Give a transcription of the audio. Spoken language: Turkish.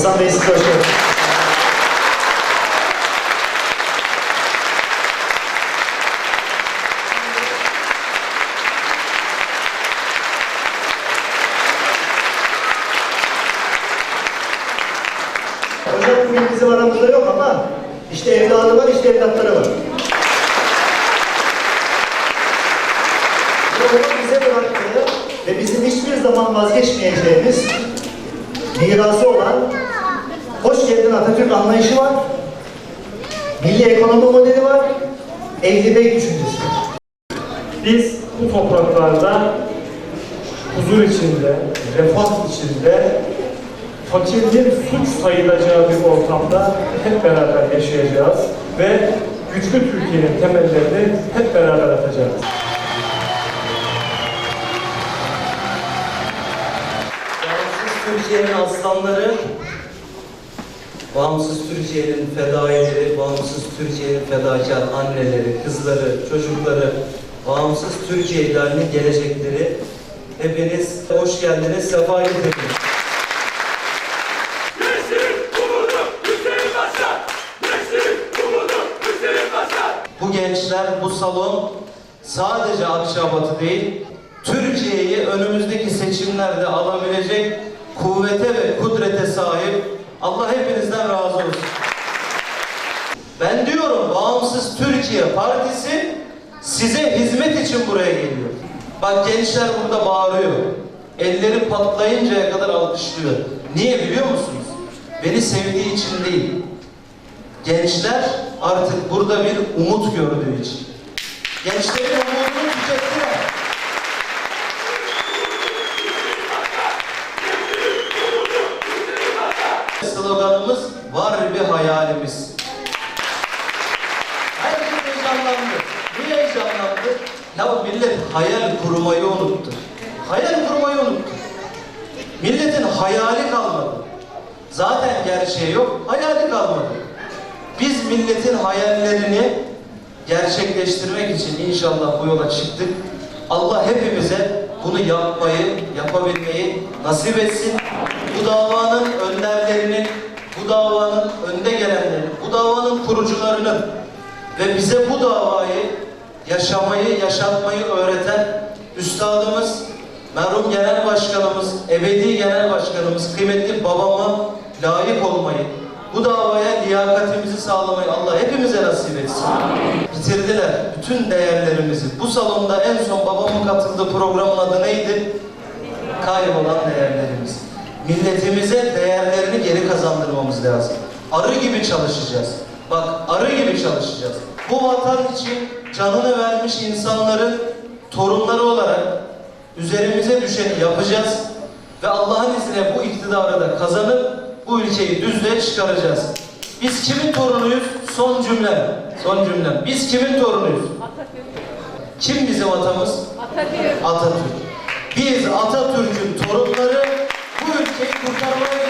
Hasan Bey size hoş geldiniz. Yok ama işte evladı işte evlatları var. Bize ve bizim hiçbir zaman vazgeçmeyeceğimiz mirası olan hoş geldin Atatürk anlayışı var. Milli ekonomi modeli var. Evli Bey düşüncesi var. Biz bu topraklarda huzur içinde, refah içinde, fakirliğin suç sayılacağı bir ortamda hep beraber yaşayacağız ve güçlü Türkiye'nin temellerini hep beraber atacağız. Bağımsız Türkiye'nin aslanları, bağımsız Türkiye'nin fedaileri, bağımsız Türkiye'nin fedakar anneleri, kızları, çocukları, bağımsız Türkiye ilalinin gelecekleri. Hepiniz hoş geldiniz, sefa getirdiniz. Bu gençler, bu salon sadece Akşabat'ı değil, Türkiye'yi önümüzdeki seçimlerde alabilecek kuvvete ve kudrete sahip. Allah hepinizden razı olsun. Ben diyorum Bağımsız Türkiye Partisi size hizmet için buraya geliyor. Bak gençler burada bağırıyor. Elleri patlayıncaya kadar alkışlıyor. Niye biliyor musunuz? Beni sevdiği için değil. Gençler artık burada bir umut gördüğü için. Gençlerin umudunu tükettiler. Sloganımız var bir hayalimiz. Herkes heyecanlandı. Niye heyecanlandı? Ya millet hayal kurmayı unuttu. Hayal kurmayı unuttu. Milletin hayali kalmadı. Zaten gerçeği yok, hayali kalmadı. Biz milletin hayallerini gerçekleştirmek için inşallah bu yola çıktık. Allah hepimize bunu yapmayı, yapabilmeyi nasip etsin. Bu davanın önderlerinin, bu davanın önde gelenlerinin, bu davanın kurucularının ve bize bu davayı yaşamayı, yaşatmayı öğreten üstadımız, merhum genel başkanımız, ebedi genel başkanımız, kıymetli babama layık olmayı, bu davaya liyakatimizi sağlamayı Allah hepimize nasip etsin. Bitirdiler bütün değerlerimizi. Bu salonda en son babamın katıldığı programın adı neydi? Kaybolan değerlerimiz. Milletimize değerlerini geri kazandırmamız lazım. Arı gibi çalışacağız. Bak arı gibi çalışacağız. Bu vatan için canını vermiş insanların torunları olarak üzerimize düşeni yapacağız ve Allah'ın izniyle bu iktidarı da kazanıp bu ülkeyi düzlüğe çıkaracağız. Biz kimin torunuyuz? Son cümlem. Son cümlem. Biz kimin torunuyuz? Kim bizim atamız? Atatürk. Atatürk. Biz Atatürk'ün torunları bu ülkeyi kurtarmaya gidiyoruz.